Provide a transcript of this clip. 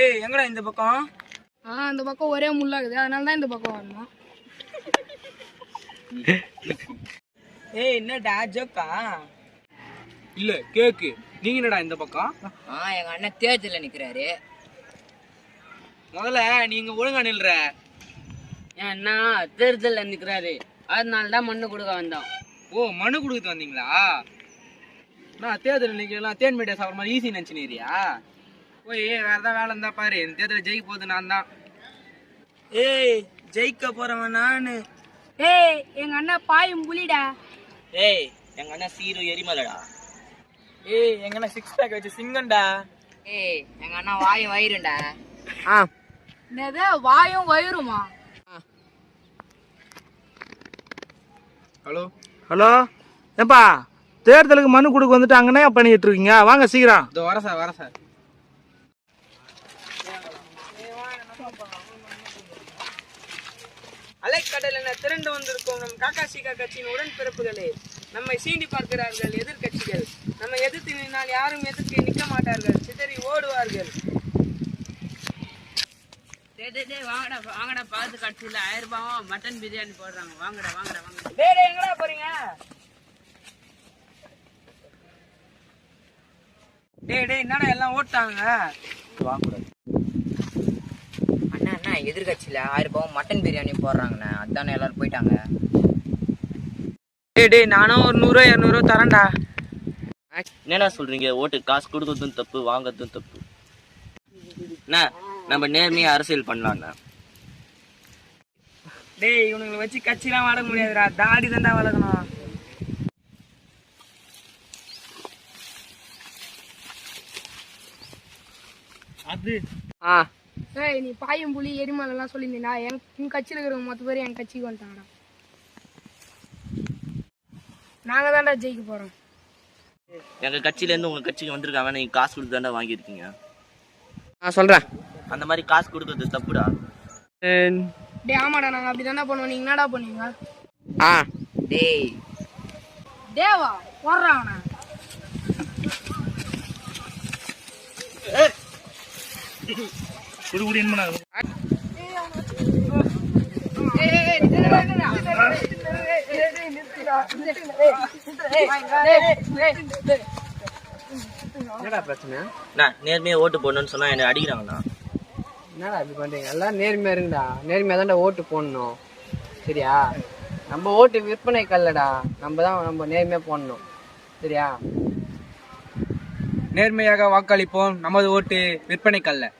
ஏய் எங்கடா இந்த பக்கம்? ஆ அந்த பக்கம் ஒரே முள்ளாகுது. அதனால தான் இந்த பக்கம் வரணும். ஏய் என்னடா ஜோக்கா? இல்ல கேக்கு. நீங்க என்னடா இந்த பக்கம்? ஆ எங்க அண்ணன் தேர்தல நிக்கிறாரு. முதல்ல நீங்க ஒழுங்கா நில்ற. ஏன்னா தேர்தல்ல நிக்கிறாரு. அதனால தான் மண்ணு கொடுக்க வந்தோம். ஓ மனு கொடுத்து வந்தீங்களா? நான் தேர்தல் நிக்கலாம் தேன் மீடியா சாப்பிட்ற மாதிரி ஈஸி நினச்சினியா ஓய் வேற ஏதாவது வேலை இருந்தா பாரு. இந்த தேர்தலில் ஜெயிக்க போகுது நான் தான் ஏய் ஜெயிக்க போறவன் நானு. ஏய் எங்க அண்ணன் பாயும் புலிடா? ஏய் எங்க அண்ணன் சீரு எரிமலடா. ஏய் எங்கன்னா சிக்ஸ் பேக் வச்சு சிங்கம்டா. ஏய் எங்க அண்ணன் வாயும் வயிறுண்டா ஆ என்னது வாயும் வயிறுமா? ஹலோ. ஹலோ? ஏப்பா தேர்தலுக்கு மனு கொடுக்க வந்துட்டு அங்கனே பண்ணிட்டு இருக்கீங்க? வாங்க சீக்கிரம். இதோ வர சார் வர சார். அலைக்கடல் என திரண்டு வந்திருக்கும் நம் காக்காசிகா கட்சியின் உடன்பிறப்புகளே நம்மை சீண்டி பார்க்கிறார்கள் எதிர்க்கட்சிகள். நம்ம எதிர்த்து நின்றால் யாரும் எதிர்த்து நிற்க மாட்டார்கள் சிதறி ஓடுவார்கள். டேய் வாங்கடா வாங்கடா பார்த்து கட்சியில் ஆயிரம் ரூபாவும் மட்டன் பிரியாணி போடுறாங்க. வாங்கடா வாங்கடா வாங்கடா. டேய் டேய், எங்கடா போறீங்க? டேய் டேய் என்னடா எல்லாம் ஓட்டாங்க? அண்ணா அண்ணா எதிர்கட்சியில ஆயிரம் ரூபாவும் மட்டன் பிரியாணி போடுறாங்கண்ணே. அதானே எல்லாரும் போயிட்டாங்க. டேய் டேய் நானும் ஒரு நூறுரூவா இரநூறுவா தரேன்டா. என்னடா சொல்றீங்க? ஓட்டு காசு கொடுக்கறதும் தப்பு வாங்குறதும் தப்பு. அண்ணா நம்ம நேர்மையா அரசியல் பண்ணலாம்ண்ணா டேய் இவனுங்களை வச்சு கட்சிலாம் வாட முடியாதுடா. தாடி தாண்டா வளர்க்கணும். ஆ. ஏய் நீ பாயும் புலி எரிமலைலாம் சொல்லியிருந்தீங்கன்னா என் உன் கட்சியில் இருக்கிறவங்க மொத்த பேர் என் கட்சிக்கு வந்துட்டாங்கடா. நாங்க தான்டா ஜெயிக்க போறோம். எங்க கட்சியில இருந்து உங்க கட்சிக்கு வந்திருக்காங்க. நீங்க காசு கொடுத்து தாண்டா வாங்கியிருக்கீங்க. நான் சொல்கிறேன் அந்த மாதிரி காசு கொடுக்கறது தப்புடா. டேய் ஆமாடா நாங்க அப்படி தானே பண்ணுவோம். நீங்க என்னடா பண்ணுவீங்க? ஆ டேய். தேவா போடுறான் அவனை. குடி குடி என்ன என்னடா பிரச்சனை? அண்ணா நேர்மையா ஓட்டு போடணும்னு சொன்னா என்ன அடிக்கிறாங்கண்ணா. என்னடா இப்படி பண்றீங்க? எல்லாம் நேர்மையா இருங்கடா நேர்மையா தான்டா ஓட்டு போடணும். சரியா? நம்ம ஓட்டு விற்பனை கல்லடா நம்ம தான் நம்ம நேர்மையா போடணும். சரியா? நேர்மையாக வாக்களிப்போம். நமது ஓட்டு விற்பனைக்கல்ல.